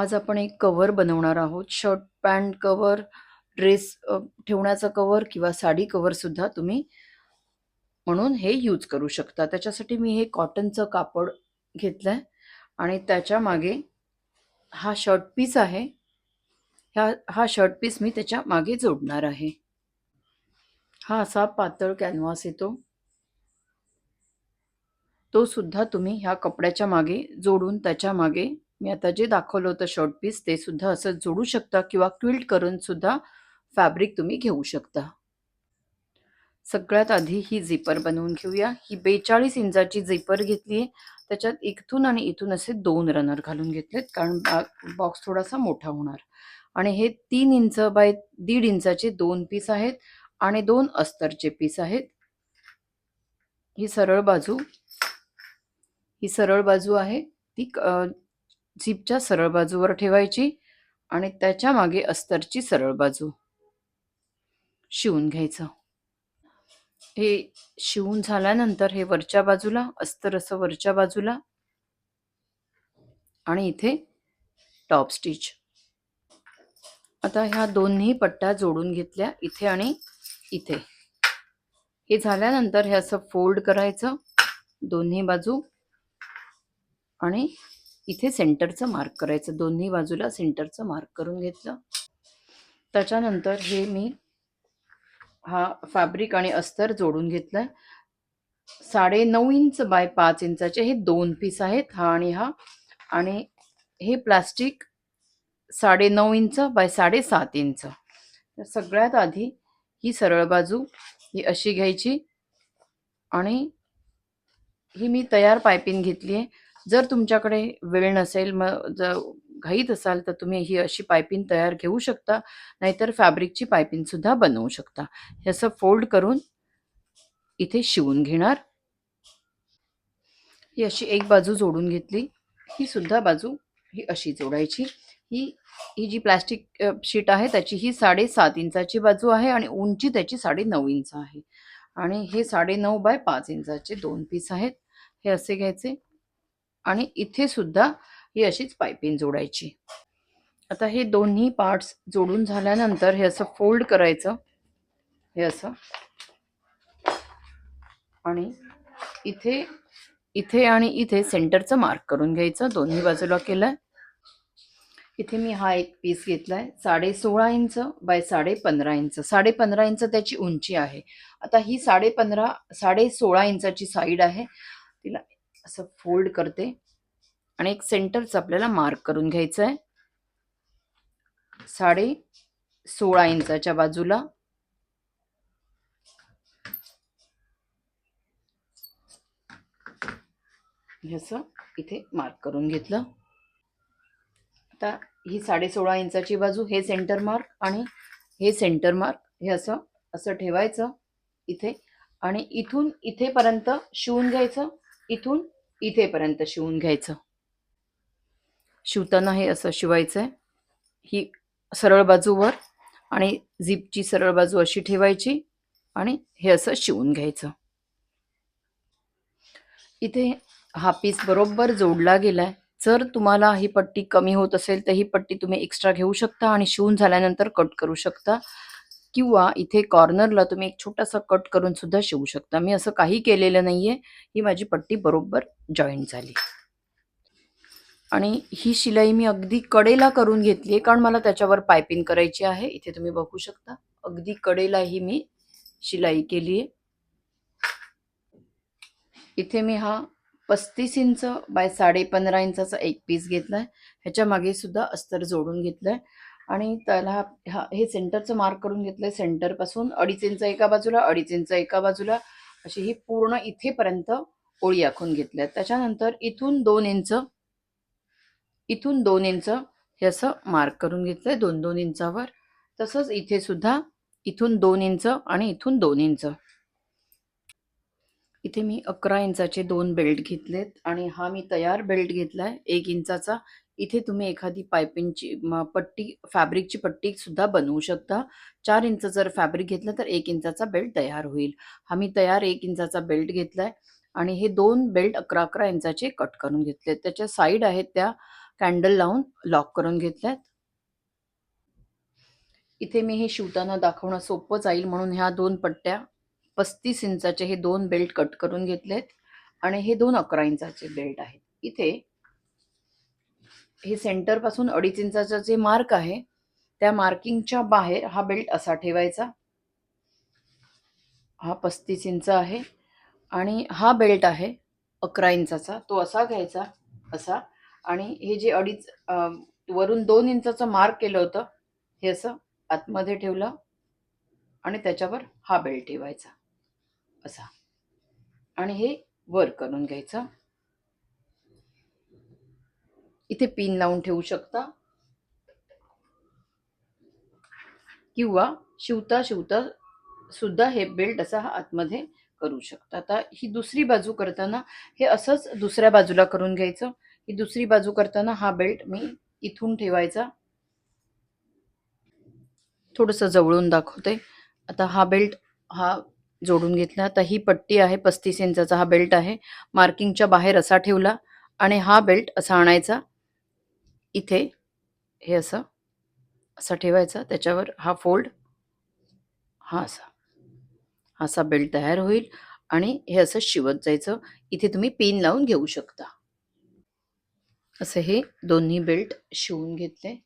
आज आपण एक कवर बनवणार आहोत. शर्ट, पॅन्ट कवर ड्रेस ठेवण्याचा कवर किंवा साडी कवरसुद्धा तुम्ही म्हणून हे यूज करू शकता. त्याच्यासाठी मी हे कॉटनचं कापड घेतलं आहे आणि त्याच्यामागे हा शर्ट पीस आहे. ह्या हा शर्ट पीस मी त्याच्यामागे जोडणार आहे. हा असा पातळ कॅनव्हास येतो. तो सुद्धा तुम्ही ह्या कपड्याच्या मागे जोडून त्याच्यामागे मी आता जे दाखवलं होतं शॉर्ट पीस ते सुद्धा असं जोडू शकता किंवा क्विल्ट करून सुद्धा फॅब्रिक तुम्ही घेऊ शकता. सगळ्यात आधी ही झिपर बनवून घेऊया. ही 42 इंचाची झिपर घेतलीये. त्याच्यात इथून आणि इथून असे दोन रनर घालून घेतलेत कारण बॉक्स थोडासा मोठा होणार आणि हे तीन इंच बाय दीड इंचाचे दोन पीस आहेत आणि दोन अस्तरचे पीस आहेत. ही सरळ बाजू ही सरळ बाजू आहे ती झिपच्या सरळ बाजूवर ठेवायची आणि त्याच्यामागे अस्तरची सरळ बाजू शिवून घ्यायचं. हे शिवून झाल्यानंतर हे वरच्या बाजूला अस्तर असं वरच्या बाजूला आणि इथे टॉप स्टिच. आता ह्या दोन्ही पट्ट्या जोडून घेतल्या इथे आणि इथे. हे झाल्यानंतर हे असं फोल्ड करायचं दोन्ही बाजू आणि इथे सेंटरचं मार्क करायचं. दोन्ही बाजूला सेंटरचं मार्क करून घेतलं. त्याच्यानंतर हे मी हा फॅब्रिक आणि अस्तर जोडून घेतलाय. 9.5 इंच बाय पाच इंचाचे हे दोन पीस आहेत हा आणि हा आणि हे प्लास्टिक 9.5 इंच बाय 7.5 इंच. तर सगळ्यात आधी ही सरळ बाजू ही अशी घ्यायची आणि ही मी तयार पायपिंग आहे जर तुमच्याकडे वेळ नसेल मग जर घाईत असाल तर तुम्ही ही अशी पायपिंग तयार घेऊ शकता. नाहीतर फॅब्रिकची पायपिंग सुद्धा बनवू शकता. हे असं फोल्ड करून इथे शिवून घेणार. ही अशी एक बाजू जोडून घेतली. ही सुद्धा बाजू ही अशी जोडायची. ही ही जी प्लास्टिक शीट आहे त्याची ही 7.5 इंचाची बाजू आहे आणि उंची त्याची 9.5 इंच आहे आणि हे 9.5 बाय पाच इंचाचे दोन पीस आहेत. हे असे घ्यायचे आणि इथे सुद्धा ही अशीच पायपिंग जोडायची. आता हे दोन्ही पार्ट्स जोडून झाल्यानंतर हे असं फोल्ड करायचं. हे असं आणि इथे इथे आणि इथे सेंटरचं मार्क करून घ्यायचं. दोन्ही बाजूला केलंय. इथे मी हा एक पीस घेतलाय 16.5 इंच बाय 15.5 इंच. 15.5 इंच त्याची उंची आहे. आता ही 15.5 16 इंचाची साईड आहे. तिला असं फोल्ड करते आणि एक सेंटरचं आपल्याला मार्क करून घ्यायचं आहे. 16.5 इंचाच्या बाजूला हे असं इथे मार्क करून घेतलं. आता ही 16.5 इंचाची बाजू हे सेंटर मार्क आणि हे सेंटर मार्क हे असं असं ठेवायचं इथे आणि इथून इथेपर्यंत शिवून घ्यायचं. इथून इथेपर्यंत शिवून घ्यायचं. शिवताना हे असं शिवायचंय. ही सरळ बाजूवर आणि झिपची सरळ बाजू अशी ठेवायची आणि हे असं शिवून घ्यायचं. इथे हा पीस बरोबर जोडला गेलाय. जर तुम्हाला ही पट्टी कमी होत असेल तर ही पट्टी तुम्ही एक्स्ट्रा घेऊ शकता आणि शिवून झाल्यानंतर कट करू शकता किंवा इथे कॉर्नरला तुम्ही एक छोटासा कट करून सुद्धा शिवू शकता. मी असं काही केलेलं नाहीये. ही माझी पट्टी बरोबर जॉईंट झाली. आणि ही शिलाई मी अगदी कडेला करून घेतली आहे कारण मला त्याच्यावर पायपिंग करायची आहे. इथे तुम्ही बघू शकता. अगदी कडेला ही मी शिलाई केली आहे इथे मी हा 35 इंच बाय 15.5 इंचाचा एक पीस घेतलाय. ह्याच्या मागे सुद्धा अस्तर जोडून घेतलंय आणि त्याला हा हे सेंटरचं मार्क करून घेतलंय. सेंटरपासून 2.5 इंच एका बाजूला, 2.5 इंच एका बाजूला अशी ही पूर्ण इथेपर्यंत ओळी आखून घेतल्यात. त्याच्यानंतर इथून दोन इंच इथून दोन इंच हे असं मार्क करून घेतलंय 2-2 इंचावर. तसंच इथे सुद्धा इथून दोन इंच आणि इथून दोन इंच. इथे मी 11 इंचाचे दोन बेल्ट घेतलेत आणि हा मी तयार बेल्ट घेतलाय एक इंचाचा. इथे तुम्ही एखादी पायपिंगची पट्टी फॅब्रिकची पट्टी सुद्धा बनवू शकता. चार इंच जर फॅब्रिक घेतलं तर एक इंचाचा बेल्ट तयार होईल. हा मी तयार एक इंचाचा बेल्ट घेतलाय आणि हे दोन बेल्ट 11-11 इंचाचे कट करून घेतले त्याच्या साईड आहेत त्या कॅन्डल लावून लॉक करून घेतल्यात इथे मी हे शिवताना दाखवणं सोपं जाईल म्हणून ह्या दोन पट्ट्या पस्तीस इंचाचे हे दोन बेल्ट कट करून घेतलेत आणि हे दोन अकरा इंचाचे बेल्ट आहेत इथे हे सेंटरपासून अडीच इंचाचा जे मार्क आहे त्या मार्किंगच्या बाहेर हा बेल्ट असा ठेवायचा. हा पस्तीस इंच आहे आणि हा बेल्ट आहे अकरा इंचाचा. तो असा घ्यायचा असा. आणि हे जे अडीच वरून दोन इंचाचं मार्क केलं होतं हे असं आतमध्ये ठेवलं आणि त्याच्यावर हा बेल्ट ठेवायचा. असा. आणि हे वर करून घ्यायचं. इथे पिन लावून ठेवू शकता. किंवा शिवता शिवता सुद्धा हे बेल्ट असा हा आतमध्ये करू शकता. आता ही दुसरी बाजू करताना हे असंच दुसऱ्या बाजूला करून घ्यायचं. ही दुसरी बाजू करताना हा बेल्ट मी इथून ठेवायचा. थोडंसं जवळून दाखवते. आता हा बेल्ट हा जोडून घेतला. आता ही पट्टी आहे पस्तीस इंचाचा हा बेल्ट आहे. मार्किंगच्या बाहेर असा ठेवला आणि हा बेल्ट असा आणायचा. इथे हे असं असा ठेवायचा. त्याच्यावर हा फोल्ड हा असा हा असा बेल्ट तयार होईल आणि हे असं शिवत जायचं. इथे तुम्ही पिन लावून घेऊ शकता. असं हे दोन्ही बेल्ट शिवून घेतले.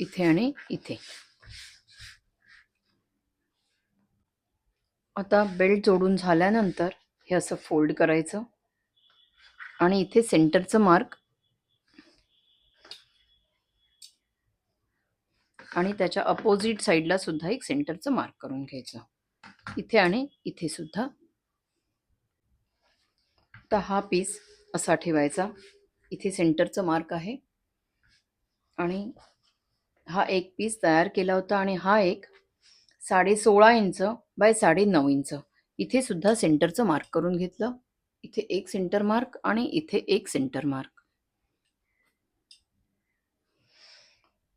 इथे आणि इथे. आता बेल्ट जोडून झाल्यानंतर हे असं फोल्ड करायचं. आणि इथे सेंटरचं मार्क. आणि त्याच्या अपोजिट साईडला सुद्धा एक सेंटरचं मार्क करून घ्यायचं. इथे आणि इथे सुद्धा. आता हा पीस असा ठेवायचा. इथे सेंटरचं मार्क आहे. आणि हा एक पीस तयार केला होता आणि हा एक साडे सोळा इंच बाय साडे नऊ इंच. इथे सुद्धा सेंटरचं मार्क करून घेतलं. इथे एक सेंटर मार्क आणि इथे एक सेंटर मार्क.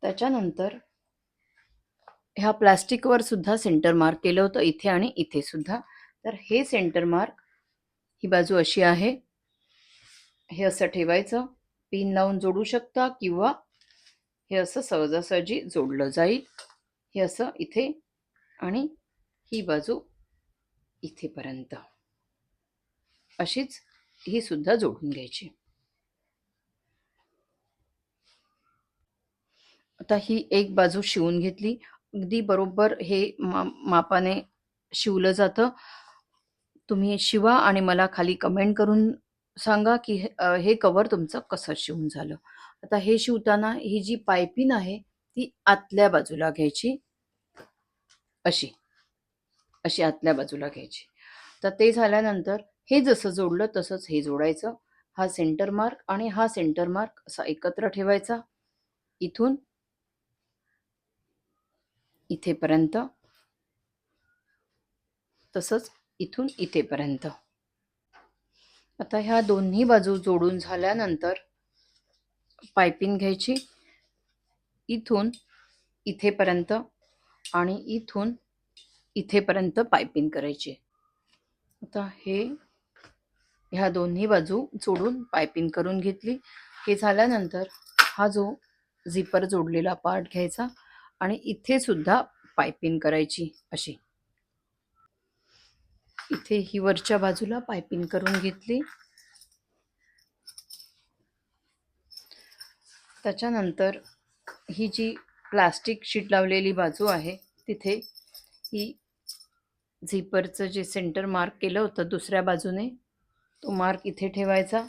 त्याच्यानंतर ह्या प्लास्टिकवर सुद्धा सेंटर मार्क केलं होतं इथे आणि इथे सुद्धा. तर हे सेंटर मार्क ही बाजू अशी आहे. हे असं ठेवायचं. पिन लावून जोडू शकता किंवा हे असं सहजासहजी जोडलं जाईल. हे असं इथे आणि ही बाजू इथेपर्यंत. अशीच ही सुद्धा जोडून घ्यायची. आता ही एक बाजू शिवून घेतली. अगदी बरोबर हे मा मापाने शिवलं जातं. तुम्ही शिवा आणि मला खाली कमेंट करून सांगा की हे कवर तुमचं कसं शिवून झालं. आता हे शिवताना ही जी पायपिन आहे ती आतल्या बाजूला घ्यायची. अशी अशी आतल्या बाजूला घ्यायची. तर ते झाल्यानंतर हे जसं जोडलं तसंच हे जोडायचं. हा सेंटर मार्क आणि हा सेंटर मार्क असा एकत्र ठेवायचा. इथून इथेपर्यंत तसंच इथून इथेपर्यंत. आता ह्या दोन्ही बाजू जोडून झाल्यानंतर पायपिंग घ्यायची. इथून इथेपर्यंत आणि इथून इथेपर्यंत पायपिंग करायची. आता हे ह्या दोन्ही बाजू जोडून पायपिंग करून घेतली. हे झाल्यानंतर हा जो झिपर जोडलेला पार्ट घ्यायचा आणि इथे सुद्धा पायपिंग करायची अशी. इथे ही वरच्या बाजूला पायपिंग करून घेतली. त्याच्यानंतर ही जी प्लास्टिक शीट लावलेली बाजू आहे. तिथे ही झिपरचं जे सेंटर मार्क केलं होतं दुसऱ्या बाजूने तो मार्क इथे ठेवायचा.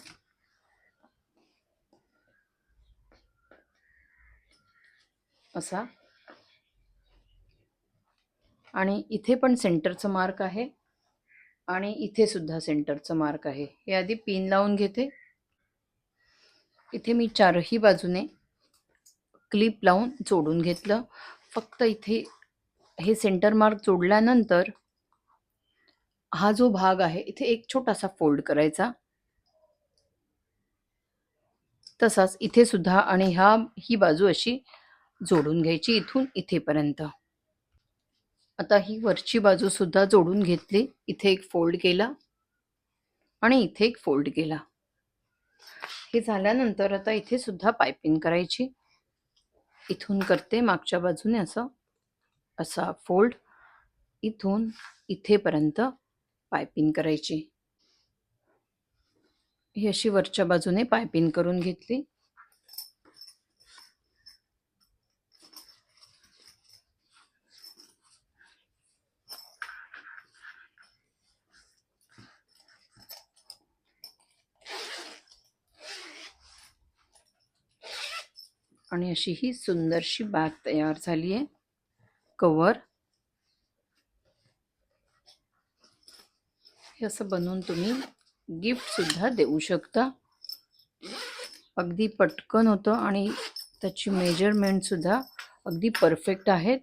असा. आणि इथे पण सेंटरचं मार्क आहे. आणि इथे सुद्धा सेंटरचं मार्क आहे. हे आधी पिन लावून घेते. इथे मी चारही बाजूने क्लिप लावून जोडून घेतलं. फक्त इथे हे सेंटर मार्क जोडल्यानंतर हा जो भाग आहे इथे एक छोटासा फोल्ड करायचा. तसाच इथे सुद्धा आणि ह्या ही बाजू अशी जोडून घ्यायची इथून इथेपर्यंत. आता ही वरची बाजू सुद्धा जोडून घेतली. इथे एक फोल्ड केला आणि इथे एक फोल्ड केला. हे झाल्यानंतर आता इथे सुद्धा पायपिंग करायची. इथून करते मागच्या बाजूने असं असा फोल्ड इथून इथेपर्यंत पायपिंग करायची. ही अशी वरच्या बाजूने पायपिंग करून घेतली. आणि अशी ही सुंदरशी बाग तयार झाली आहे. कवर हे असं बनवून तुम्ही गिफ्ट सुद्धा देऊ शकता. अगदी पटकन होतं आणि त्याची मेजरमेंट सुद्धा अगदी परफेक्ट आहेत.